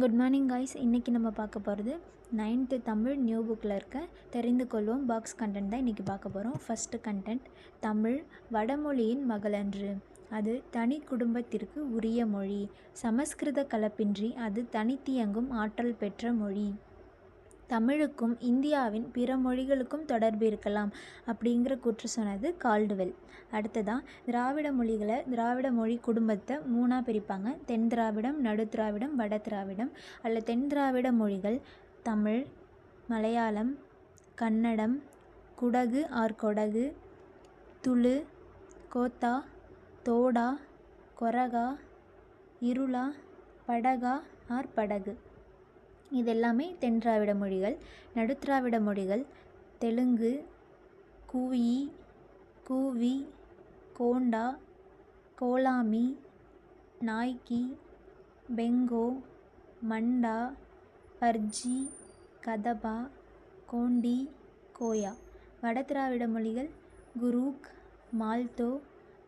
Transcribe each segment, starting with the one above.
Good morning guys இன்றைக்கி நம்ம பார்க்க போகிறது நைன்த்து தமிழ் நியூ புக்கில் இருக்க தெரிந்து கொள்வோம் பாக்ஸ் கண்டென்ட் தான் இன்றைக்கி பார்க்க போகிறோம் ஃபஸ்ட்டு கண்டென்ட் தமிழ் வடமொழியின் மகளன்று அது தனி குடும்பத்திற்கு உரிய மொழி. சமஸ்கிருத கலப்பின்றி அது தனித்தியங்கும் ஆற்றல் பெற்ற மொழி. தமிழுக்கும் இந்தியாவின் பிற மொழிகளுக்கும் தொடர்பு இருக்கலாம் அப்படிங்கிற கூற்று சொன்னது கால்டுவெல். அடுத்ததான் திராவிட மொழிகளை திராவிட மொழி குடும்பத்தை மூணாக பிரிப்பாங்க. தென் திராவிடம் நடு திராவிடம் வட திராவிடம். அதில் தென் திராவிட மொழிகள் தமிழ் மலையாளம் கன்னடம் குடகு ஆர் கொடகு துளு கோத்தா தோடா கொரகா இருளா படகா ஆர் படகு இதெல்லாமே தென் திராவிட மொழிகள் நடுத்திராவிட மொழிகள் தெலுங்கு கூயி கூவி கோண்டா கோலாமி நாய்க்கி பெங்கோ மண்டா பர்ஜி கதபா கோண்டி கோயா. வட திராவிட மொழிகள் குரூக் மால்தோ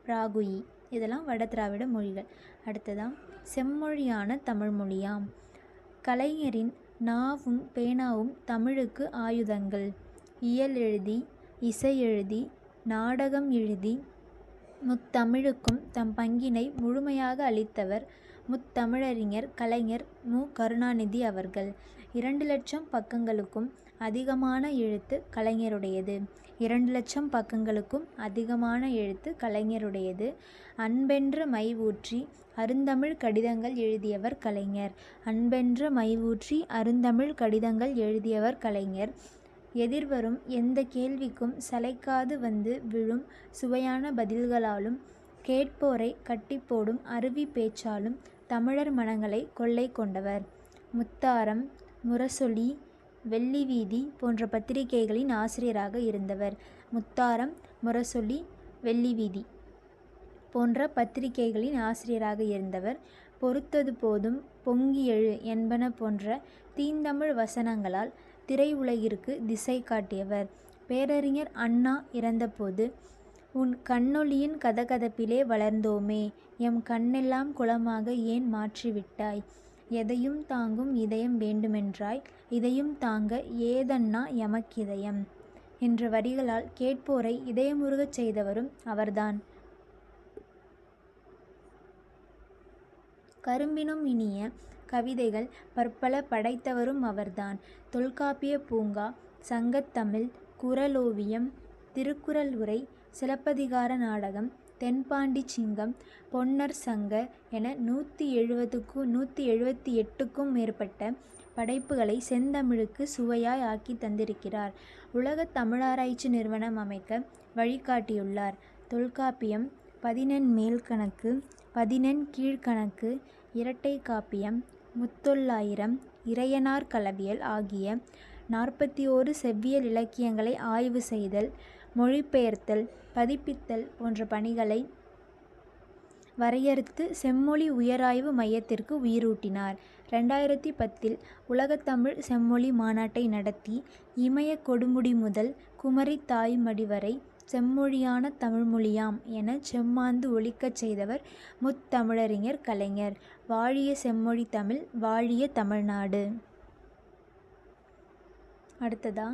பிராகுயி. இதெல்லாம் வட திராவிட மொழிகள். அடுத்ததான் செம்மொழியான தமிழ் மொழியாம். கலைஞரின் நாவும் பேனாவும் தமிழுக்கு ஆயுதங்கள். இயல் எழுதி இசை எழுதி நாடகம் எழுதி முத்தமிழுக்கும் தம் பங்கினை முழுமையாக அளித்தவர் முத்தமிழறிஞர் கலைஞர் மு. கருணாநிதி அவர்கள். இரண்டு லட்சம் பக்கங்களுக்கும் அதிகமான எழுத்து கலைஞருடையது. இரண்டு லட்சம் பக்கங்களுக்கும் அதிகமான எழுத்து கலைஞருடையது. அன்பென்ற மைவூற்றி அருந்தமிழ் கடிதங்கள் எழுதியவர் கலைஞர். அன்பென்ற மைவூற்றி அருந்தமிழ் கடிதங்கள் எழுதியவர் கலைஞர். எதிர்வரும் எந்த கேள்விக்கும் சளைக்காது வந்து விழும் சுவையான பதில்களாலும் கேட்போரை கட்டிப்போடும் அருவி பேச்சாலும் தமிழர் மனங்களை கொள்ளை கொண்டவர். முத்தாரம் முரசொலி வெள்ளி வீதி போன்ற பத்திரிகைகளின் ஆசிரியராக இருந்தவர். முத்தாரம் முரசொலி வெள்ளி வீதி போன்ற பத்திரிகைகளின் ஆசிரியராக இருந்தவர். பொறுத்தது போதும் பொங்கி எழு என்பன போன்ற தீந்தமிழ் வசனங்களால் திரையுலகிற்கு திசை காட்டியவர். பேரறிஞர் அண்ணா இறந்தபோது உன் கண்ணொளியின் கதகதப்பிலே வளர்ந்தோமே எம் கண்ணெல்லாம் குளமாக ஏன் மாற்றிவிட்டாய்? எதையும் தாங்கும் இதயம் வேண்டுமென்றாய் இதையும் தாங்க ஏதன்னா எமக்கிதயம் என்ற வரிகளால் கேட்போரை இதயமுருகச் செய்தவரும் அவர்தான். கரும்பினும் இனிய கவிதைகள் பற்பல படைத்தவரும் அவர்தான். தொல்காப்பிய பூங்கா சங்கத்தமிழ் குரலோவியம் திருக்குறள் உரை சிலப்பதிகார நாடகம் தென்பாண்டி சிங்கம் பொன்னர் சங்க என நூற்றி எழுபதுக்கும் நூற்றி எழுபத்தி எட்டுக்கும் மேற்பட்ட படைப்புகளை செந்தமிழுக்கு சுவையாய் ஆக்கி தந்திருக்கிறார். உலக தமிழாராய்ச்சி நிறுவனம் அமைக்க வழிகாட்டியுள்ளார். தொல்காப்பியம் பதினெண் மேல் கணக்கு பதினெண் கீழ்கணக்கு இரட்டை காப்பியம் முத்தொள்ளாயிரம் இறையனார் களவியல் ஆகிய நாற்பத்தி ஓரு செவ்வியல் இலக்கியங்களை ஆய்வு செய்தல் மொழிபெயர்த்தல் பதிப்பித்தல் போன்ற பணிகளை வரையறுத்து செம்மொழி உயராய்வு மையத்திற்கு உயிரூட்டினார். ரெண்டாயிரத்தி பத்தில் உலகத்தமிழ் செம்மொழி மாநாட்டை நடத்தி இமய கொடுமுடி முதல் குமரி தாய்மடி வரை செம்மொழியான தமிழ்மொழியாம் என செம்மாந்து ஒழிக்கச் செய்தவர் முத்தமிழறிஞர் கலைஞர். வாழிய செம்மொழி தமிழ் வாழிய தமிழ்நாடு. அடுத்ததா?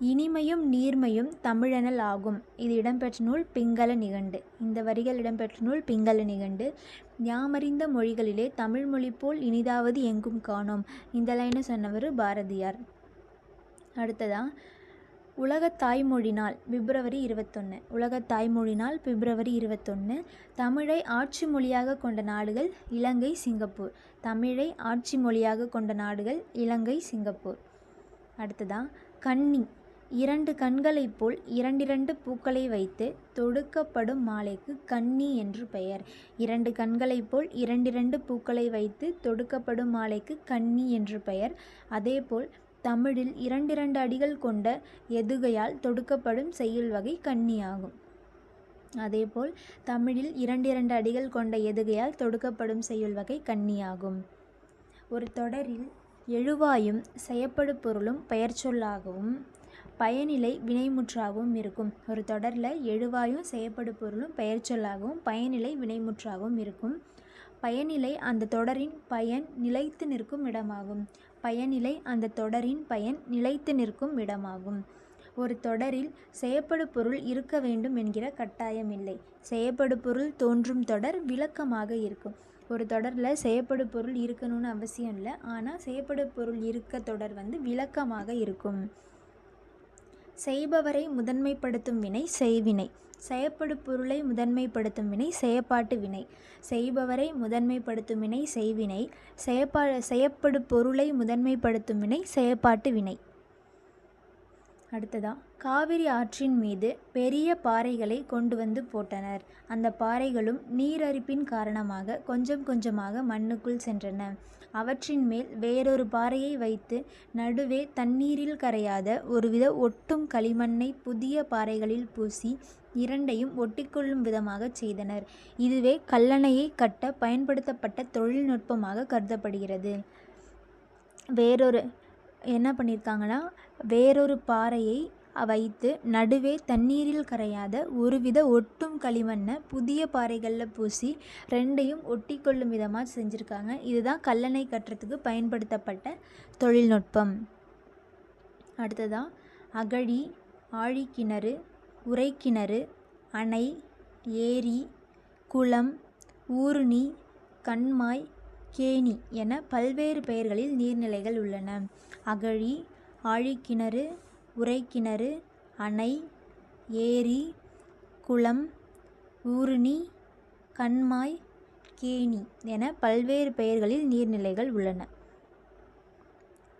இனிமையும் நீர்மையும் தமிழெனல் ஆகும். இது இடம்பெற்ற நூல் பிங்கள நிகண்டு. இந்த வரிகள் இடம்பெற்ற நூல் பிங்கள நிகண்டு. யாமறிந்த மொழிகளிலே தமிழ் மொழி போல் இனிதாவது எங்கும் காணோம். இந்த லைனை சொன்னவர் பாரதியார். அடுத்ததா உலக தாய்மொழி நாள் பிப்ரவரி இருபத்தொன்று உலக தாய்மொழி நாள் பிப்ரவரி இருபத்தொன்று தமிழை ஆட்சி மொழியாக கொண்ட நாடுகள் இலங்கை சிங்கப்பூர். தமிழை ஆட்சி மொழியாக கொண்ட நாடுகள் இலங்கை சிங்கப்பூர். அடுத்ததா கன்னி. இரண்டு கண்களைப் போல் இரண்டிரண்டு பூக்களை வைத்து தொடுக்கப்படும் மாலைக்கு கன்னி என்று பெயர். இரண்டு கண்களைப் போல் இரண்டிரண்டு பூக்களை வைத்து தொடுக்கப்படும் மாலைக்கு கன்னி என்று பெயர். அதேபோல் தமிழில் இரண்டிரண்டு அடிகள் கொண்ட எதுகையால் தொடுக்கப்படும் செய்யுள் வகை கன்னியாகும். அதேபோல் தமிழில் இரண்டிரண்டு அடிகள் கொண்ட எதுகையால் தொடுக்கப்படும் செய்யுள் வகை கன்னியாகும். ஒரு தொடரில் எழுவாயும் செயப்படு பொருளும் பெயர்ச்சொல்லாகவும் பயனிலை வினைமுற்றாகவும் இருக்கும். ஒரு தொடரில் எழுவாயும் செயப்படு பொருளும் பெயர்ச்சொல்லாகவும் பயனிலை வினைமுற்றாகவும் இருக்கும். பயனிலை அந்த தொடரின் பயன் நிலைத்து நிற்கும் இடமாகும். பயனிலை அந்த தொடரின் பயன் நிலைத்து நிற்கும் இடமாகும். ஒரு தொடரில் செயப்படு பொருள் இருக்க வேண்டும் என்கிற கட்டாயம் இல்லை. செயப்படு பொருள் தோன்றும் தொடர் விளக்கமாக இருக்கும். ஒரு தொடரில் செயப்படு பொருள் இருக்கணும்னு அவசியம் இல்லை. ஆனால் செயப்படு பொருள் இருக்க தொடர் வந்து விளக்கமாக இருக்கும். செய்பவரை முதன்மைப்படுத்தும் வினை செய்வினை. செயப்படு பொருளை முதன்மைப்படுத்தும் வினை செயப்பாட்டு வினை. செய்பவரை முதன்மைப்படுத்தும் வினை செய்வினை. செயப்பா செயப்படு பொருளை முதன்மைப்படுத்தும் வினை செயப்பாட்டு வினை. அடுத்ததாக காவிரி ஆற்றின் மீது பெரிய பாறைகளை கொண்டு வந்து போட்டனர். அந்த பாறைகளும் நீரரிப்பின் காரணமாக கொஞ்சம் கொஞ்சமாக மண்ணுக்குள் சென்றன. அவற்றின் மேல் வேறொரு பாறையை வைத்து நடுவே தண்ணீரில் கரையாத ஒருவித ஒட்டும் களிமண்ணை புதிய பாறைகளில் பூசி இரண்டையும் ஒட்டிக்கொள்ளும் விதமாகச் செய்தனர். இதுவே கல்லணையை கட்ட பயன்படுத்தப்பட்ட தொழில்நுட்பமாக கருதப்படுகிறது. வேறொரு என்ன பண்ணியிருக்காங்கன்னா வேறொரு பாறையை வைத்து நடுவே தண்ணீரில் கரையாத ஒருவித ஒட்டும் களிமண்ணை புதிய பாறைகளில் பூசி ரெண்டையும் ஒட்டி கொள்ளும் விதமாக செஞ்சுருக்காங்க. இதுதான் கல்லணை கட்டுறதுக்கு பயன்படுத்தப்பட்ட தொழில்நுட்பம். அடுத்ததாக அகழி ஆழிக்கிணறு உரைக்கிணறு அணை ஏரி குளம் ஊருணி கண்மாய் கேணி என பல்வேறு பெயர்களில் நீர்நிலைகள் உள்ளன. அகழி ஆழிக்கிணறு உரைக்கிணறு அணை ஏரி குளம் ஊருணி கண்மாய் கேணி என பல்வேறு பெயர்களில் நீர்நிலைகள் உள்ளன.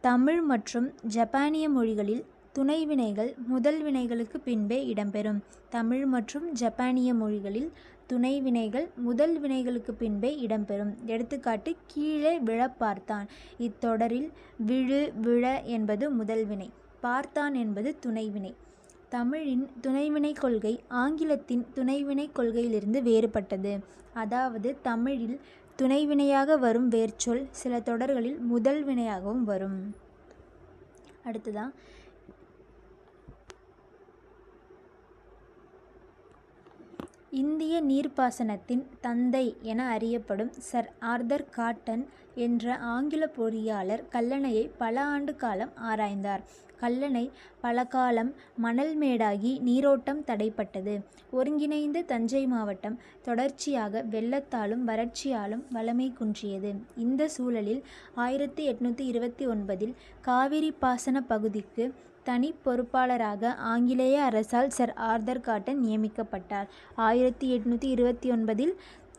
தமிழ் மற்றும் ஜப்பானிய மொழிகளில் துணை வினைகள் முதல் வினைகளுக்கு பின்பே இடம்பெறும். தமிழ் மற்றும் ஜப்பானிய மொழிகளில் துணை வினைகள் முதல் வினைகளுக்கு பின்பே இடம்பெறும். எடுத்துக்காட்டு கீழே விழ பார்த்தான் இத்தொடரில் விழு விழ என்பது முதல் வினை. பார்த்தான் என்பது துணைவினை தமிழின் துணைவினை கொள்கை ஆங்கிலத்தின் துணைவினை கொள்கையிலிருந்து வேறுபட்டது. அதாவது தமிழில் துணைவினையாக வரும் வேர்ச்சொல் சில தொடர்களில் முதல் வினையாகவும் வரும். அடுத்ததா இந்திய நீர்ப்பாசனத்தின் தந்தை என அறியப்படும் சர் ஆர்தர் காட்டன் என்ற ஆங்கில பொறியாளர் கல்லணையை பல ஆண்டு காலம் ஆராய்ந்தார். கல்லணை பல காலம் மணல் மேடாகி நீரோட்டம் தடைப்பட்டது. ஒருங்கிணைந்த தஞ்சை மாவட்டம் தொடர்ச்சியாக வெள்ளத்தாலும் வறட்சியாலும் வளமை குன்றியது. இந்த சூழலில் ஆயிரத்தி எட்நூற்றி இருபத்தி ஒன்பதில் காவிரி பாசன பகுதிக்கு தனி பொறுப்பாளராக ஆங்கிலேய அரசால் சர் ஆர்தர் காட்டன் நியமிக்கப்பட்டார். ஆயிரத்தி எட்நூற்றி இருபத்தி ஒன்பதில்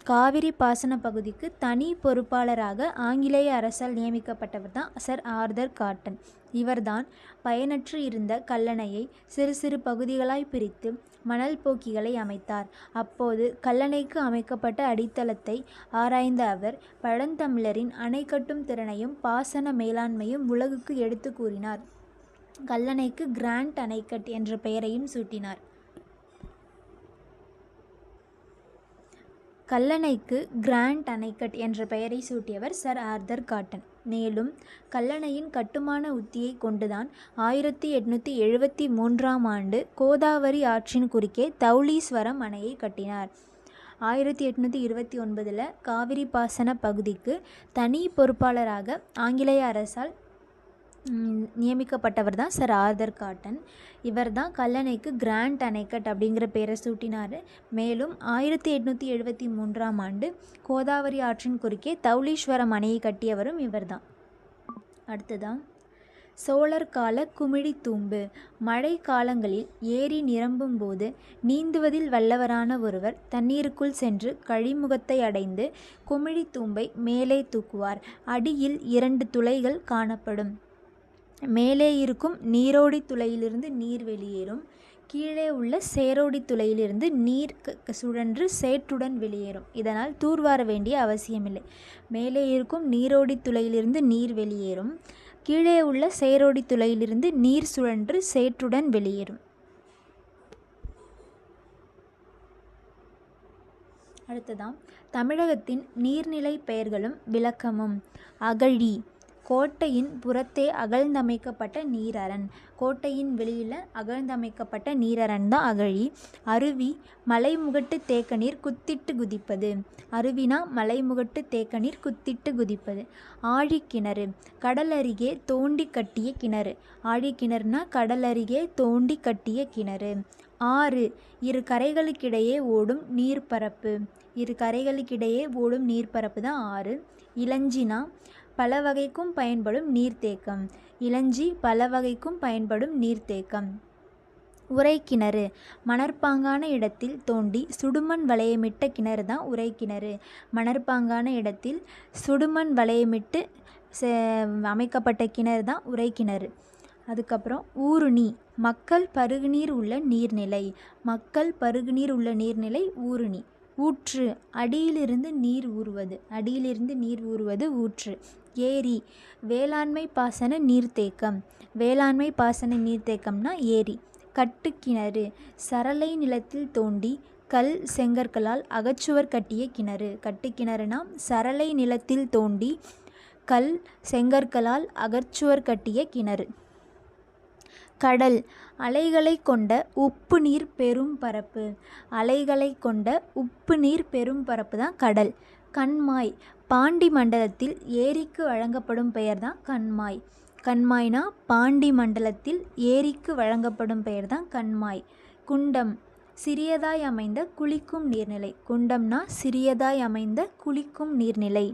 காவிரி பாசன பகுதிக்கு தனி பொறுப்பாளராக ஆங்கிலேய அரசால் நியமிக்கப்பட்டவர் தான் சர் ஆர்தர் காட்டன். இவர்தான் பயனற்று இருந்த கல்லணையை சிறு சிறு பகுதிகளாய் பிரித்து மணல் போக்கிகளை அமைத்தார். அப்போது கல்லணைக்கு அமைக்கப்பட்ட அடித்தளத்தை ஆராய்ந்த அவர் பழந்தமிழரின் அணை கட்டும் திறனையும் பாசன மேலாண்மையும் உலகுக்கு எடுத்து கூறினார். கல்லணைக்கு கிராண்ட் அணைக்கட் என்ற பெயரையும் சூட்டினார். கல்லணைக்கு கிராண்ட் அணைக்கட் என்ற பெயரை சூட்டியவர் சர் ஆர்தர் காட்டன். மேலும் கல்லணையின் கட்டுமான உத்தியை கொண்டுதான் ஆயிரத்தி எட்நூற்றி எழுபத்தி மூன்றாம் ஆண்டு கோதாவரி ஆற்றின் குறுக்கே தௌலீஸ்வரம் அணையை கட்டினார். ஆயிரத்தி எட்நூற்றி இருபத்தி ஒன்பதில் காவிரி பாசன பகுதிக்கு தனி பொறுப்பாளராக ஆங்கிலேய அரசால் நியமிக்கப்பட்டவர் தான் சர் ஆர்தர் காட்டன் இவர் தான் கல்லணைக்கு கிராண்ட் அணைக்கட் அப்படிங்கிற பேரை சூட்டினார். மேலும் ஆயிரத்தி எட்நூற்றி எழுபத்தி மூன்றாம் ஆண்டு கோதாவரி ஆற்றின் குறுக்கே தௌலீஸ்வரம் அணையை கட்டியவரும் இவர் தான். அடுத்ததான் சோழர் கால குமிழி தூம்பு. மழை காலங்களில் ஏரி நிரம்பும் போது நீந்துவதில் வல்லவரான ஒருவர் தண்ணீருக்குள் சென்று கழிமுகத்தை அடைந்து குமிழி தூம்பை மேலே தூக்குவார். அடியில் இரண்டு துளைகள் காணப்படும். மேலே இருக்கும் நீரோடி துளையிலிருந்து நீர் வெளியேறும். கீழே உள்ள சேரோடி துளையிலிருந்து நீர் சுழன்று சேற்றுடன் வெளியேறும். இதனால் தூர்வார வேண்டிய அவசியமில்லை. மேலே இருக்கும் நீரோடி துளையிலிருந்து நீர் வெளியேறும். கீழே உள்ள சேரோடி துளையிலிருந்து நீர் சுழன்று சேற்றுடன் வெளியேறும். அடுத்ததாம். தமிழகத்தின் நீர்நிலை பெயர்களும் விளக்கமும். அகழி கோட்டையின் புறத்தே அகழ்ந்தமைக்கப்பட்ட நீரரண் கோட்டையின் வெளியில் அகழ்ந்தமைக்கப்பட்ட நீரரண் தான் அகழி. அருவி மலைமுகட்டு தேக்கநீர் குத்திட்டு குதிப்பது. அருவினா மலைமுகட்டு தேக்கநீர் குத்திட்டு குதிப்பது. ஆழிக்கிணறு கடல் அருகே தோண்டி கட்டிய கிணறு. ஆழிக்கிணறுனா கடல் அருகே தோண்டி கட்டிய கிணறு. ஆறு இரு கரைகளுக்கிடையே ஓடும் நீர்ப்பரப்பு. இரு கரைகளுக்கிடையே ஓடும் நீர்ப்பரப்பு தான் ஆறு. இளஞ்சினா பல வகைக்கும் பயன்படும் நீர்த்தேக்கம். இளஞ்சி பல வகைக்கும் பயன்படும் நீர்த்தேக்கம். உரைக்கிணறு மணற்பாங்கான இடத்தில் தோண்டி சுடுமண் வளையமிட்ட கிணறு தான் உரைக்கிணறு மணற்பாங்கான இடத்தில் சுடுமண் வளையமிட்டு அமைக்கப்பட்ட கிணறு தான் உரைக்கிணறு அதுக்கப்புறம் ஊருணி. மக்கள் பருகுநீர் உள்ள நீர்நிலை. மக்கள் பருகுநீர் உள்ள நீர்நிலை ஊருணி. ஊற்று. அடியிலிருந்து நீர் ஊறுவது. அடியிலிருந்து நீர் ஊறுவது ஊற்று. ஏரி. வேளாண்மை பாசன நீர்த்தேக்கம். வேளாண்மை பாசன நீர்த்தேக்கம்னா ஏரி. கட்டுக்கிணறு. சரளை நிலத்தில் தோண்டி கல் செங்கற்களால் அகச்சுவர் கட்டிய கிணறு. கட்டுக்கிணறுனா சரளை நிலத்தில் தோண்டி கல் செங்கற்களால் அகச்சுவர் கட்டிய கிணறு. கடல். அலைகளை கொண்ட உப்பு நீர் பெரும் பரப்பு. அலைகளை கொண்ட உப்பு நீர் பெரும் பரப்பு தான் கடல். கண்மாய். பாண்டி மண்டலத்தில் ஏரிக்கு வழங்கப்படும் பெயர் தான் கண்மாய். கண்மாய்னா பாண்டி மண்டலத்தில் ஏரிக்கு வழங்கப்படும் பெயர் தான் கண்மாய். குண்டம். சிறியதாய் அமைந்த குளிக்கும் நீர்நிலை. குண்டம்னா சிறியதாய் அமைந்த குளிக்கும் நீர்நிலை.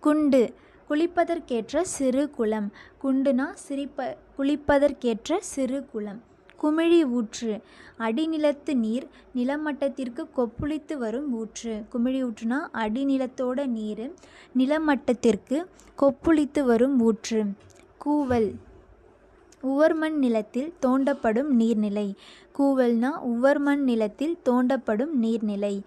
குண்டு. குளிப்பதற்கேற்ற சிறு குளம். குண்டுனா சிரிப்ப குளிப்பதற்கேற்ற சிறு குளம். குமிழி ஊற்று. அடிநிலத்து நீர் நிலமட்டத்திற்கு கொப்புளித்து வரும் ஊற்று. குமிழி ஊற்றுனா அடிநிலத்தோட நீர் நிலமட்டத்திற்கு கொப்புளித்து வரும் ஊற்று. கூவல். உவர்மண் நிலத்தில் தோண்டப்படும் நீர்நிலை. கூவல்னா உவர்மண் நிலத்தில் தோண்டப்படும் நீர்நிலை.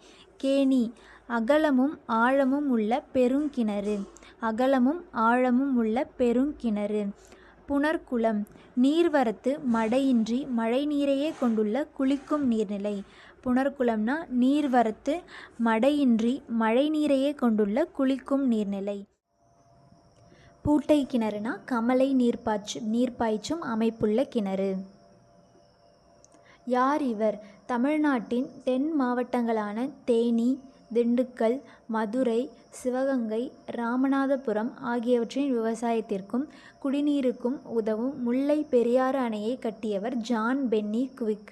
கேணி. அகலமும் ஆழமும் உள்ள பெருங்கிணறு. அகலமும் ஆழமும் உள்ள பெருங்கிணறு. புனர்குளம். நீர்வரத்து மடையின்றி மழைநீரையே கொண்டுள்ள குளிக்கும் நீர்நிலை. புனர்குளம்னா நீர்வரத்து மடையின்றி மழைநீரையே கொண்டுள்ள குளிக்கும் நீர்நிலை. பூட்டை கிணறுனா கமலை நீர்ப்பாய்ச்சு நீர்ப்பாய்ச்சும் அமைப்புள்ள கிணறு. யார் இவர்? தமிழ்நாட்டின் தென் மாவட்டங்களான தேனி திண்டுக்கல் மதுரை சிவகங்கை ராமநாதபுரம் ஆகியவற்றின் விவசாயத்திற்கும் குடிநீருக்கும் உதவும் முல்லை பெரியாறு அணையை கட்டியவர் ஜான் பென்னி குவிக்.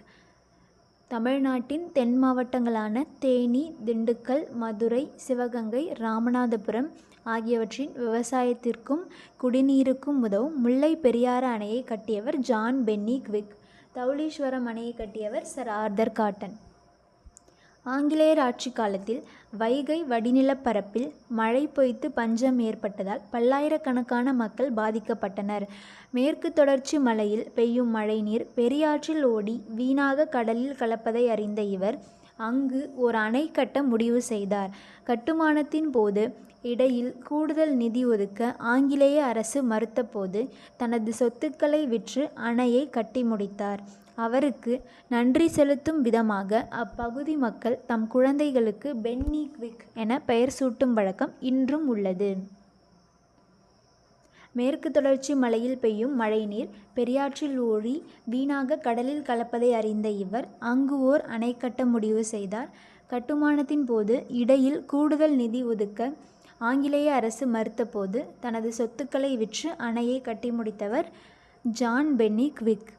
தமிழ்நாட்டின் தென் மாவட்டங்களான தேனி திண்டுக்கல் மதுரை சிவகங்கை ராமநாதபுரம் ஆகியவற்றின் விவசாயத்திற்கும் குடிநீருக்கும் உதவும் முல்லை பெரியாறு அணையை கட்டியவர் ஜான் பென்னி குவிக். தௌலீஸ்வரம் அணையை கட்டியவர் சர் ஆர்தர் காட்டன். ஆங்கிலேயர் ஆட்சி காலத்தில் வைகை வடிநிலப்பரப்பில் மழை பொய்த்து பஞ்சம் ஏற்பட்டதால் பல்லாயிரக்கணக்கான மக்கள் பாதிக்கப்பட்டனர். மேற்கு தொடர்ச்சி மலையில் பெய்யும் மழைநீர் பெரியாற்றில் ஓடி வீணாக கடலில் கலப்பதை அறிந்த இவர் அங்கு ஒரு அணை கட்ட முடிவு செய்தார். கட்டுமானத்தின் போது இடையில் கூடுதல் நிதி ஒதுக்க ஆங்கிலேய அரசு மறுத்தபோது தனது சொத்துக்களை விற்று அணையை கட்டி முடித்தார். அவருக்கு நன்றி செலுத்தும் விதமாக அப்பகுதி மக்கள் தம் குழந்தைகளுக்கு பென்னி குவிக் என பெயர் சூட்டும் வழக்கம் இன்றும் உள்ளது. மேற்கு தொடர்ச்சி மலையில் பெய்யும் மழைநீர் பெரியாற்றில் ஓடி வீணாக கடலில் கலப்பதை அறிந்த இவர் அங்கு ஓர் அணை கட்ட முடிவு செய்தார். கட்டுமானத்தின் போது இடையில் கூடுதல் நிதி ஒதுக்க ஆங்கிலேய அரசு மறுத்தபோது தனது சொத்துக்களை விற்று அணையை கட்டி முடித்தவர் ஜான் பென்னி குவிக்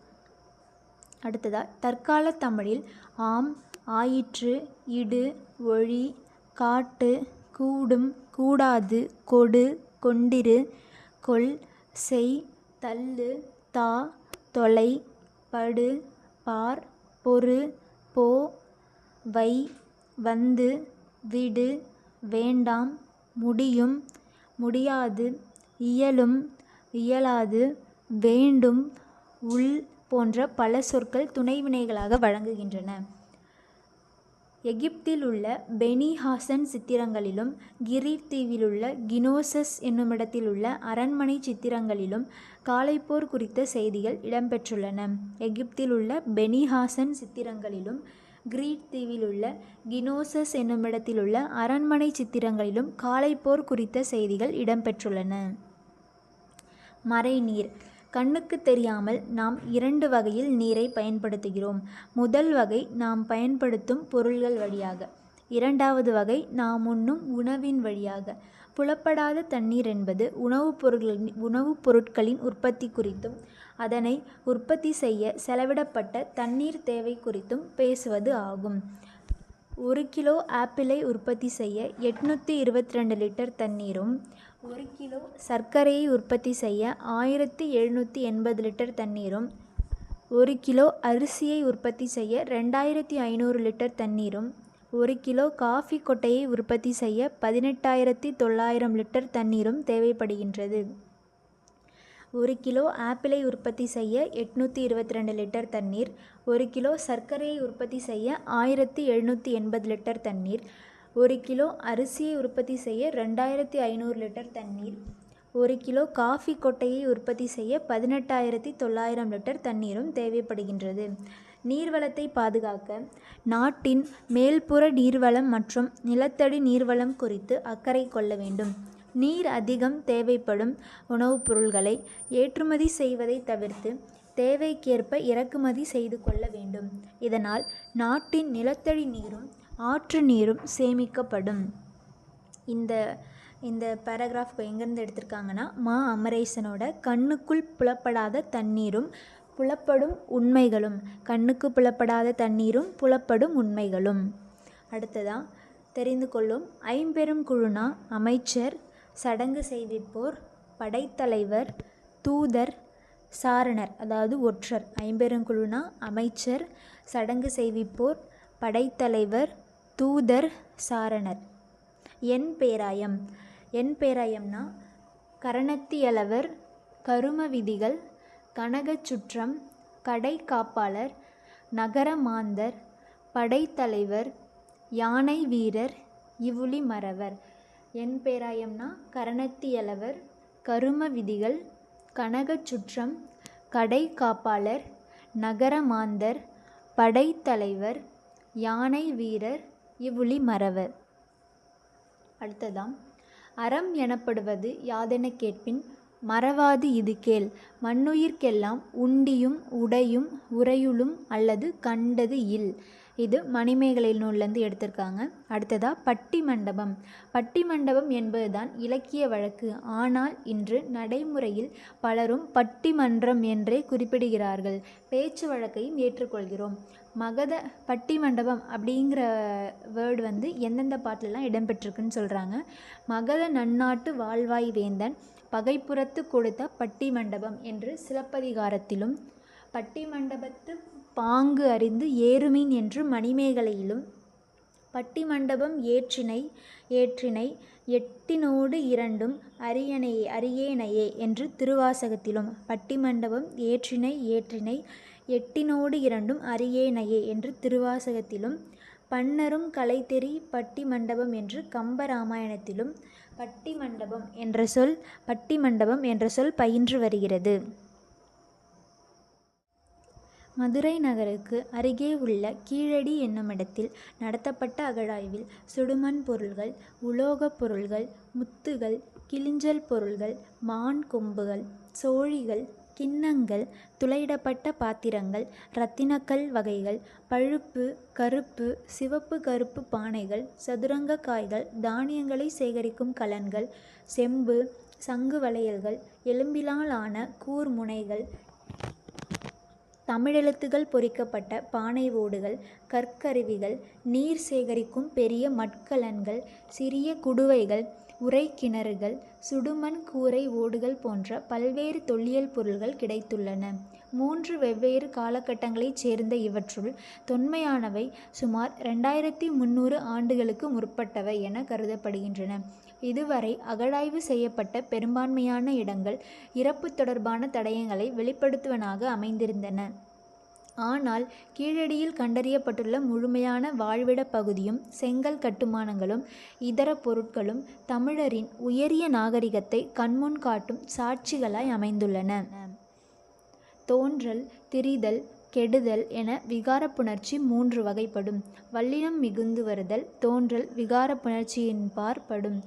அடுத்ததாக தற்கால தமிழில் ஆம் ஆயிற்று இடு ஒழி காட்டு கூடும் கூடாது கொடு கொண்டிரு கொள் செய் தள்ளு தா தொலை படு பார் பொறு போ வை வந்து விடு வேண்டாம் முடியும் முடியாது இயலும் இயலாது வேண்டும் உள் போன்ற பல சொற்கள் துணைவினைகளாக வழங்குகின்றன. எகிப்தில் உள்ள பெனி ஹாசன் சித்திரங்களிலும் கிரீட் தீவிலுள்ள கினோசஸ் என்னுமிடத்தில் உள்ள அரண்மனை சித்திரங்களிலும் காலைப்போர் குறித்த செய்திகள் இடம்பெற்றுள்ளன. எகிப்தில் உள்ள பெனி ஹாசன் சித்திரங்களிலும் கிரீட் தீவிலுள்ள கினோசஸ் என்னுமிடத்தில் உள்ள அரண்மனை சித்திரங்களிலும் காலைப்போர் குறித்த செய்திகள் இடம்பெற்றுள்ளன. மறைநீர் கண்ணுக்கு தெரியாமல் நாம் இரண்டு வகையில் நீரை பயன்படுத்துகிறோம். முதல் வகை நாம் பயன்படுத்தும் பொருள்கள் வழியாக. இரண்டாவது வகை நாம் உண்ணும் உணவின் வழியாக. புலப்படாத தண்ணீர் என்பது உணவுப் பொருட்களின் உணவுப் பொருட்களின் உற்பத்தி குறித்தும் அதனை உற்பத்தி செய்ய செலவிடப்பட்ட தண்ணீர் தேவை குறித்தும் பேசுவது ஆகும். ஒரு கிலோ ஆப்பிளை உற்பத்தி செய்ய எட்நூற்றி இருபத்தி ரெண்டு லிட்டர் தண்ணீரும் ஒரு கிலோ சர்க்கரையை உற்பத்தி செய்ய ஆயிரத்தி எழுநூற்றி எண்பது லிட்டர் தண்ணீரும் ஒரு கிலோ அரிசியை உற்பத்தி செய்ய ரெண்டாயிரத்தி ஐநூறு லிட்டர் தண்ணீரும் ஒரு கிலோ காஃபி கொட்டையை உற்பத்தி செய்ய பதினெட்டாயிரத்தி தொள்ளாயிரம் லிட்டர் தண்ணீரும் தேவைப்படுகின்றது. ஒரு கிலோ ஆப்பிளை உற்பத்தி செய்ய எட்நூற்றி இருபத்தி ரெண்டு லிட்டர் தண்ணீர் ஒரு கிலோ சர்க்கரையை உற்பத்தி செய்ய ஆயிரத்தி எழுநூற்றி எண்பது லிட்டர் தண்ணீர் ஒரு கிலோ அரிசியை உற்பத்தி செய்ய ரெண்டாயிரத்தி ஐநூறு லிட்டர் தண்ணீர். ஒரு கிலோ காஃபி கொட்டையை உற்பத்தி செய்ய பதினெட்டாயிரத்தி தொள்ளாயிரம் லிட்டர் தண்ணீரும் தேவைப்படுகின்றது. நீர்வளத்தை பாதுகாக்க நாட்டின் மேல்புற நீர்வளம் மற்றும் நிலத்தடி நீர்வளம் குறித்து அக்கறை கொள்ள வேண்டும். நீர் அதிகம் தேவைப்படும் உணவுப் பொருள்களை ஏற்றுமதி செய்வதை தவிர்த்து தேவைக்கேற்ப இறக்குமதி செய்து கொள்ள வேண்டும். இதனால் நாட்டின் நிலத்தடி நீரும் ஆற்று நீரும் சேமிக்கப்படும். இந்த இந்த பேராகிராஃப் எங்கேருந்து எடுத்திருக்காங்கன்னா மா. அமரேசனோட கண்ணுக்குள் புலப்படாத தண்ணீரும் புலப்படும் உண்மைகளும் கண்ணுக்கு புலப்படாத தண்ணீரும் புலப்படும் உண்மைகளும். அடுத்ததாக தெரிந்து கொள்ளும் ஐம்பெரும் குழுனா அமைச்சர் சடங்கு செய்விப்போர் படைத்தலைவர் தூதர் சாரணர் அதாவது ஒற்றர். ஐம்பெருங்குழுனா அமைச்சர் சடங்கு செய்விப்போர் படைத்தலைவர் தூதர் சாரணர். என் பேராயம். என் பேராயம்னா கரணத்தியலவர் கரும விதிகள் கனகச்சுற்றம் கடை காப்பாளர் நகர மாந்தர் படைத்தலைவர் யானை வீரர் இவுளி மறவர். என் பேராயம்னா கரணத்தியலவர் கரும விதிகள் கனகச்சுற்றம் கடை காப்பாளர் நகர மாந்தர் படைத்தலைவர் யானை வீரர் இவ்வுளி மறவர் அடுத்ததாம். அறம் எனப்படுவது யாதென கேட்பின் மறவாது இது கேள். மண்ணுயிர்க்கெல்லாம் உண்டியும் உடையும் உறையுளும் அல்லது கண்டது இல். இது மணிமேகலை நூல்லேருந்து எடுத்திருக்காங்க. அடுத்ததா பட்டி மண்டபம். பட்டி மண்டபம் என்பதுதான் இலக்கிய வழக்கு. ஆனால் இன்று நடைமுறையில் பலரும் பட்டிமன்றம் என்றே குறிப்பிடுகிறார்கள். பேச்சு வழக்கையும் ஏற்றுக்கொள்கிறோம். மகத பட்டி மண்டபம் அப்படிங்கிற வேர்டு வந்து எந்தெந்த பாட்டிலலாம் இடம்பெற்றிருக்குன்னு சொல்கிறாங்க மகத நன்னாட்டு வாழ்வாய் வேந்தன் பகைப்புறத்து கொடுத்த பட்டி மண்டபம் என்று சிலப்பதிகாரத்திலும் பட்டி மண்டபத்து பாங்கு அறிந்து ஏறுமின் என்று மணிமேகலையிலும் பட்டி மண்டபம் ஏற்றினை ஏற்றினை எட்டினோடு இரண்டும் அரியணையே அரியேனையே என்று திருவாசகத்திலும் பட்டி மண்டபம் ஏற்றினை ஏற்றினை எட்டினோடு இரண்டும் அரியேனையே என்று திருவாசகத்திலும் பன்னரும் கலைத்தெறி பட்டி மண்டபம் என்று கம்பராமாயணத்திலும் பட்டி மண்டபம் என்ற சொல் பட்டி மண்டபம் என்ற சொல் பயின்று வருகிறது. மதுரை நகருக்கு அருகே உள்ள கீழடி என்னுமிடத்தில் நடத்தப்பட்ட அகழாய்வில் சுடுமண் பொருள்கள் உலோகப் பொருள்கள் முத்துகள் கிளிஞ்சல் பொருள்கள் மான் கொம்புகள் சோழிகள் கிண்ணங்கள் துளையிடப்பட்ட பாத்திரங்கள் இரத்தினக்கல் வகைகள் பழுப்பு கருப்பு சிவப்பு கருப்பு பானைகள் சதுரங்க காய்கள் தானியங்களை சேகரிக்கும் கலன்கள் செம்பு சங்கு வளையல்கள் எலும்பிலால் ஆன கூர்முனைகள் தமிழெழுத்துகள் பொறிக்கப்பட்ட பானை ஓடுகள் கற்கருவிகள் நீர் சேகரிக்கும் பெரிய மட்கலன்கள் சிறிய குடுவைகள் உறைக்கிணறுகள் சுடுமண் கூரை ஓடுகள் போன்ற பல்வேறு தொல்லியல் பொருள்கள் கிடைத்துள்ளன. மூன்று வெவ்வேறு காலகட்டங்களைச் சேர்ந்த இவற்றுள் தொன்மையானவை சுமார் ரெண்டாயிரத்தி முந்நூறு ஆண்டுகளுக்கு முற்பட்டவை என கருதப்படுகின்றன. இதுவரை அகழாய்வு செய்யப்பட்ட பெரும்பான்மையான இடங்கள் இறப்பு தொடர்பான தடயங்களை வெளிப்படுத்துவனாக அமைந்திருந்தன. ஆனால் கீழடியில் கண்டறியப்பட்டுள்ள முழுமையான வாழ்விடப் பகுதியும் செங்கல் கட்டுமானங்களும் இதர பொருட்களும் தமிழரின் உயரிய நாகரிகத்தை கண்முன் காட்டும் சாட்சிகளாய் அமைந்துள்ளன. தோன்றல் திரிதல் கெடுதல் என விகாரப்புணர்ச்சி மூன்று வகைப்படும். வல்லினம் மிகுந்து வருதல் தோன்றல் விகாரப்புணர்ச்சியின் பார்ப்படும்.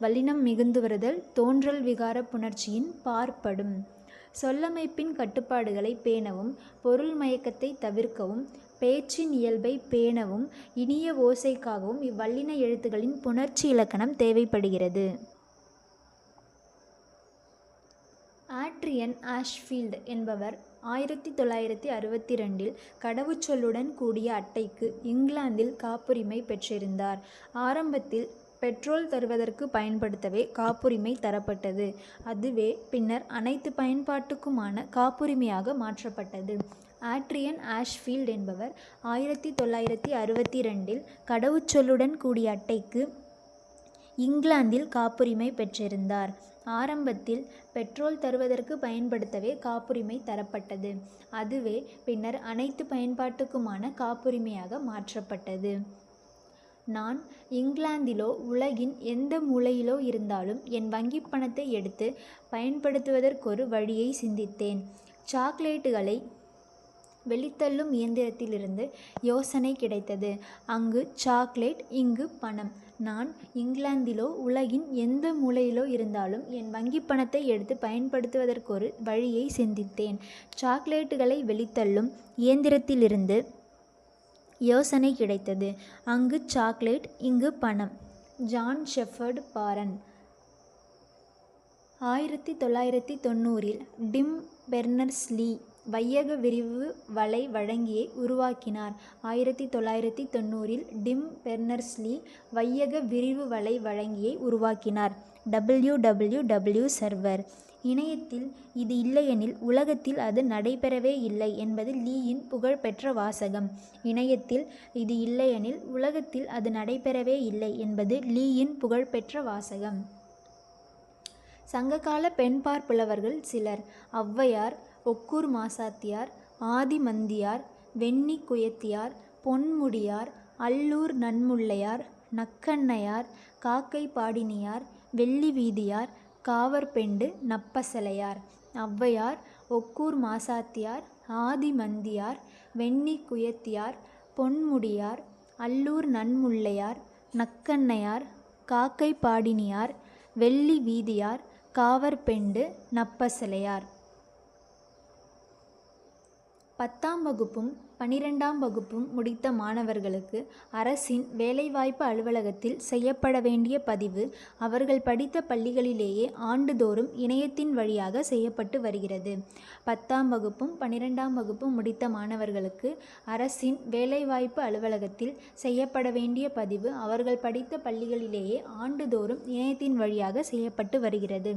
வல்லினம் மிகுந்து வருதல் தோன்றல் விகார புணர்ச்சியின் பார்ப்படும். சொல்லமைப்பின் கட்டுப்பாடுகளை பேணவும் பொருள் மயக்கத்தை தவிர்க்கவும் பேச்சின் இயல்பை பேணவும் இனிய ஓசைக்காகவும் இவ்வல்லின எழுத்துகளின் புணர்ச்சி இலக்கணம் தேவைப்படுகிறது. ஆட்ரியன் ஆஷ்ஃபீல்ட் என்பவர் ஆயிரத்தி தொள்ளாயிரத்தி அறுபத்தி ரெண்டில் கடவுச்சொல்லுடன் கூடிய அட்டைக்கு இங்கிலாந்தில் காப்புரிமை பெற்றிருந்தார். ஆரம்பத்தில் பெட்ரோல் தருவதற்கு பயன்படுத்தவே காப்புரிமை தரப்பட்டது. அதுவே பின்னர் அனைத்து பயன்பாட்டுக்குமான காப்புரிமையாக மாற்றப்பட்டது. ஆட்ரியன் ஆஷ்ஃபீல்ட் என்பவர் ஆயிரத்தி தொள்ளாயிரத்தி அறுபத்தி ரெண்டில் கடவுச்சொல்லுடன் கூடிய அட்டைக்கு இங்கிலாந்தில் காப்புரிமை பெற்றிருந்தார். ஆரம்பத்தில் பெட்ரோல் தருவதற்கு பயன்படுத்தவே காப்புரிமை தரப்பட்டது. அதுவே பின்னர் அனைத்து பயன்பாட்டுக்குமான காப்புரிமையாக மாற்றப்பட்டது. நான் இங்கிலாந்திலோ உலகின் எந்த மூலையிலோ இருந்தாலும் என் வங்கிப் பணத்தை எடுத்து பயன்படுத்துவதற்கொரு வழியை சிந்தித்தேன். சாக்லேட்டுகளை வெளித்தள்ளும் இயந்திரத்திலிருந்து யோசனை கிடைத்தது. அங்கு சாக்லேட் இங்கு பணம். நான் இங்கிலாந்திலோ உலகின் எந்த மூலையிலோ இருந்தாலும் என் வங்கிப் பணத்தை எடுத்து பயன்படுத்துவதற்கொரு வழியை சிந்தித்தேன். சாக்லேட்டுகளை வெளித்தள்ளும் இயந்திரத்திலிருந்து யோசனை கிடைத்தது. அங்கு சாக்லேட் இங்கு பணம். John Shepherd Barron. ஆயிரத்தி தொள்ளாயிரத்தி தொண்ணூறில் டிம் பெர்னர்ஸ்லீ வையக விரிவு வலை வழங்கியை உருவாக்கினார். ஆயிரத்தி தொள்ளாயிரத்தி தொண்ணூறில் டிம் பெர்னர்ஸ்லி வையக விரிவு வலை வழங்கியை உருவாக்கினார். W W W server. இணையத்தில் இது இல்லையெனில் உலகத்தில் அது நடைபெறவே இல்லை என்பது லீயின் புகழ்பெற்ற வாசகம். இணையத்தில் இது இல்லையெனில் உலகத்தில் அது நடைபெறவே இல்லை என்பது லீயின் புகழ்பெற்ற வாசகம். சங்ககால பெண்பார் புலவர்கள் சிலர் ஔவையார் ஒக்கூர் மாசாத்தியார் ஆதிமந்தியார் வெண்ணி குயத்தியார் பொன்முடியார் அல்லூர் நன்முள்ளையார் நக்கண்ணையார் காக்கை பாடினியார் வெள்ளி வீதியார் காவற்பெண்டு நப்பசலையார் ஔவையார் ஒக்கூர் மாசாத்தியார் ஆதிமந்தியார் வெண்ணி குயத்தியார் பொன்முடியார் அல்லூர் நன்முல்லையார் நக்கண்ணையார் காக்கை பாடினியார் வெள்ளி வீதியார் காவற்பெண்டு நப்பசலையார். பத்தாம் வகுப்பும் பனிரெண்டாம் வகுப்பும் முடித்த மாணவர்களுக்கு அரசின் வேலைவாய்ப்பு அலுவலகத்தில் செய்யப்பட வேண்டிய பதிவு அவர்கள் படித்த பள்ளிகளிலேயே ஆண்டுதோறும் இணையத்தின் வழியாக செய்யப்பட்டு வருகிறது. பத்தாம் வகுப்பும் பனிரெண்டாம் வகுப்பும் முடித்த மாணவர்களுக்கு அரசின் வேலைவாய்ப்பு அலுவலகத்தில் செய்யப்பட வேண்டிய பதிவு அவர்கள் படித்த பள்ளிகளிலேயே ஆண்டுதோறும் இணையத்தின் வழியாக செய்யப்பட்டு வருகிறது.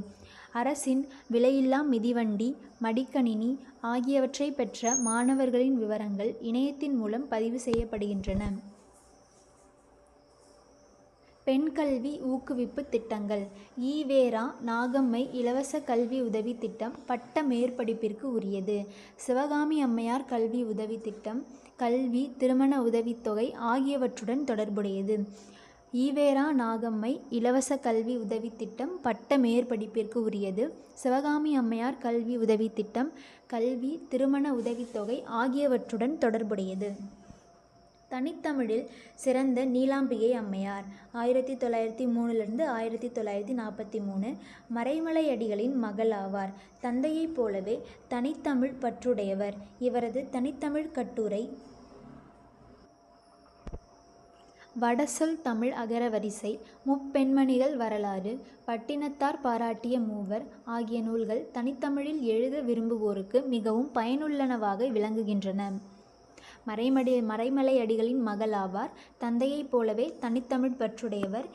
அரசின் விலையில்லா மிதிவண்டி மடிக்கணினி ஆகியவற்றை பெற்ற மாணவர்களின் விவரங்கள் இணையத்தின் மூலம் பதிவு செய்யப்படுகின்றன. பெண் கல்வி ஊக்குவிப்பு திட்டங்கள். ஈவேரா நாகம்மை இலவச கல்வி உதவி திட்டம் பட்ட மேற்படிப்பிற்கு உரியது. சிவகாமி அம்மையார் கல்வி உதவி திட்டம் கல்வி திருமண உதவித்தொகை ஆகியவற்றுடன் தொடர்புடையது. ஈவேரா நாகம்மை இலவச கல்வி உதவி திட்டம் பட்ட மேற்படிப்பிற்கு உரியது. சிவகாமி அம்மையார் கல்வி உதவி திட்டம் கல்வி திருமண உதவித்தொகை ஆகியவற்றுடன் தொடர்புடையது. தனித்தமிழில் சிறந்த நீலாம்பிகை அம்மையார் ஆயிரத்தி தொள்ளாயிரத்தி மூணுலேருந்து ஆயிரத்தி தொள்ளாயிரத்தி நாற்பத்தி மூணு மறைமலை அடிகளின் மகள் ஆவார். தந்தையைப் போலவே தனித்தமிழ் பற்றுடையவர். இவரது தனித்தமிழ் கட்டுரை வடசொல் தமிழ் அகரவரிசை முப்பெண்மணிகள் வரலாறு பட்டினத்தார் பாராட்டிய மூவர் ஆகிய நூல்கள் தனித்தமிழில் எழுத விரும்புவோருக்கு மிகவும் பயனுள்ளனவாக விளங்குகின்றன. மறைமடி மறைமலை அடிகளின் மகள் ஆவார் தந்தையைப் போலவே தனித்தமிழ் பற்றுடையவர்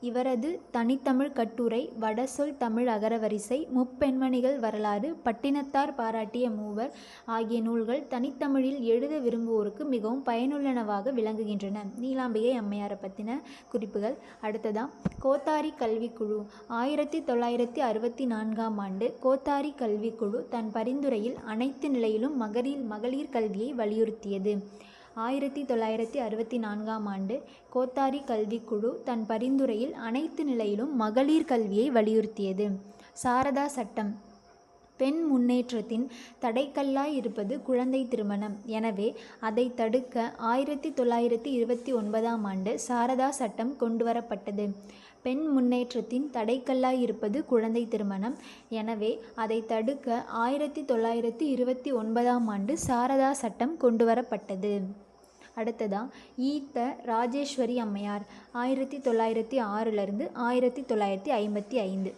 இவரது தனித்தமிழ் கட்டுரை வடசொல் தமிழ் அகரவரிசை முப்பெண்மணிகள் வரலாறு பட்டினத்தார் பாராட்டிய மூவர் ஆகிய நூல்கள் தனித்தமிழில் எழுத விரும்புவோருக்கு மிகவும் பயனுள்ளனவாக விளங்குகின்றன. நீலாம்பிகை அம்மையாரை பற்றின குறிப்புகள். அடுத்ததான் கோத்தாரி கல்விக்குழு. ஆயிரத்தி தொள்ளாயிரத்தி அறுபத்தி நான்காம் ஆண்டு கோத்தாரி கல்விக்குழு தன் பரிந்துரையில் அனைத்து நிலையிலும் மகளிர் மகளிர் கல்வியை வலியுறுத்தியது. ஆயிரத்தி தொள்ளாயிரத்தி அறுபத்தி நான்காம் ஆண்டு கோத்தாரி கல்விக்குழு தன் பரிந்துரையில் அனைத்து நிலையிலும் மகளிர் கல்வியை வலியுறுத்தியது. சாரதா சட்டம். பெண் முன்னேற்றத்தின் தடைக்கல்லாய் இருப்பது குழந்தை திருமணம். எனவே அதை தடுக்க ஆயிரத்தி தொள்ளாயிரத்தி இருபத்தி ஒன்பதாம் ஆண்டு சாரதா சட்டம் கொண்டுவரப்பட்டது. பெண் முன்னேற்றத்தின் தடைக்கல்லாய் இருப்பது குழந்தை திருமணம். எனவே அதை தடுக்க ஆயிரத்தி தொள்ளாயிரத்தி இருபத்தி ஒன்பதாம் ஆண்டு சாரதா சட்டம் கொண்டு வரப்பட்டது அடுத்ததா ஈத்த ராஜேஸ்வரி அம்மையார் ஆயிரத்தி தொள்ளாயிரத்தி ஆறிலிருந்து ஆயிரத்தி தொள்ளாயிரத்தி ஐம்பத்தி ஐந்து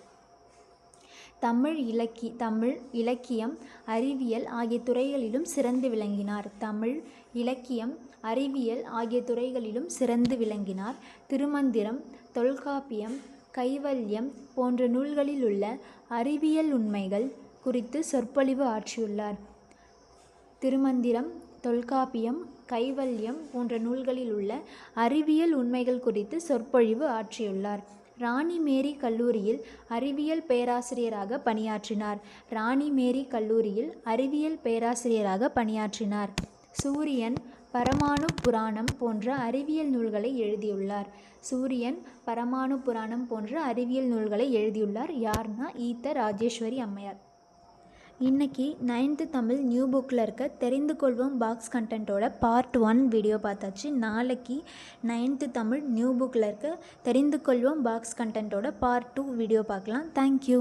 தமிழ் இலக்கி தமிழ் இலக்கியம் அறிவியல் ஆகிய துறைகளிலும் சிறந்து விளங்கினார். தமிழ் இலக்கியம் அறிவியல் ஆகிய துறைகளிலும் சிறந்து விளங்கினார். திருமந்திரம் தொல்காப்பியம் கைவல்யம் போன்ற நூல்களில் உள்ள அறிவியல் உண்மைகள் குறித்து சொற்பொழிவு ஆற்றியுள்ளார். திருமந்திரம் தொல்காப்பியம் கைவல்யம் போன்ற நூல்களில் உள்ள அறிவியல் உண்மைகள் குறித்து சொற்பொழிவு ஆற்றியுள்ளார். ராணி மேரி கல்லூரியில் அறிவியல் பேராசிரியராக பணியாற்றினார். ராணி மேரி கல்லூரியில் அறிவியல் பேராசிரியராக பணியாற்றினார். சூரியன் பரமாணு புராணம் போன்ற அறிவியல் நூல்களை எழுதியுள்ளார். சூரியன் பரமாணு புராணம் போன்ற அறிவியல் நூல்களை எழுதியுள்ளார். யார்னா ஈத்த ராஜேஸ்வரி அம்மையார். இன்றைக்கி நைன்த்து தமிழ் நியூ புக்கில் இருக்க தெரிந்து கொள்வோம் பாக்ஸ் கண்டென்ட்டோட பார்ட் ஒன் வீடியோ பார்த்தாச்சு. நாளைக்கு நைன்த்து தமிழ் நியூ புக்கில் இருக்க தெரிந்து கொள்வோம் பாக்ஸ் கண்டென்ட்டோட பார்ட் டூ வீடியோ பார்க்கலாம். Thank you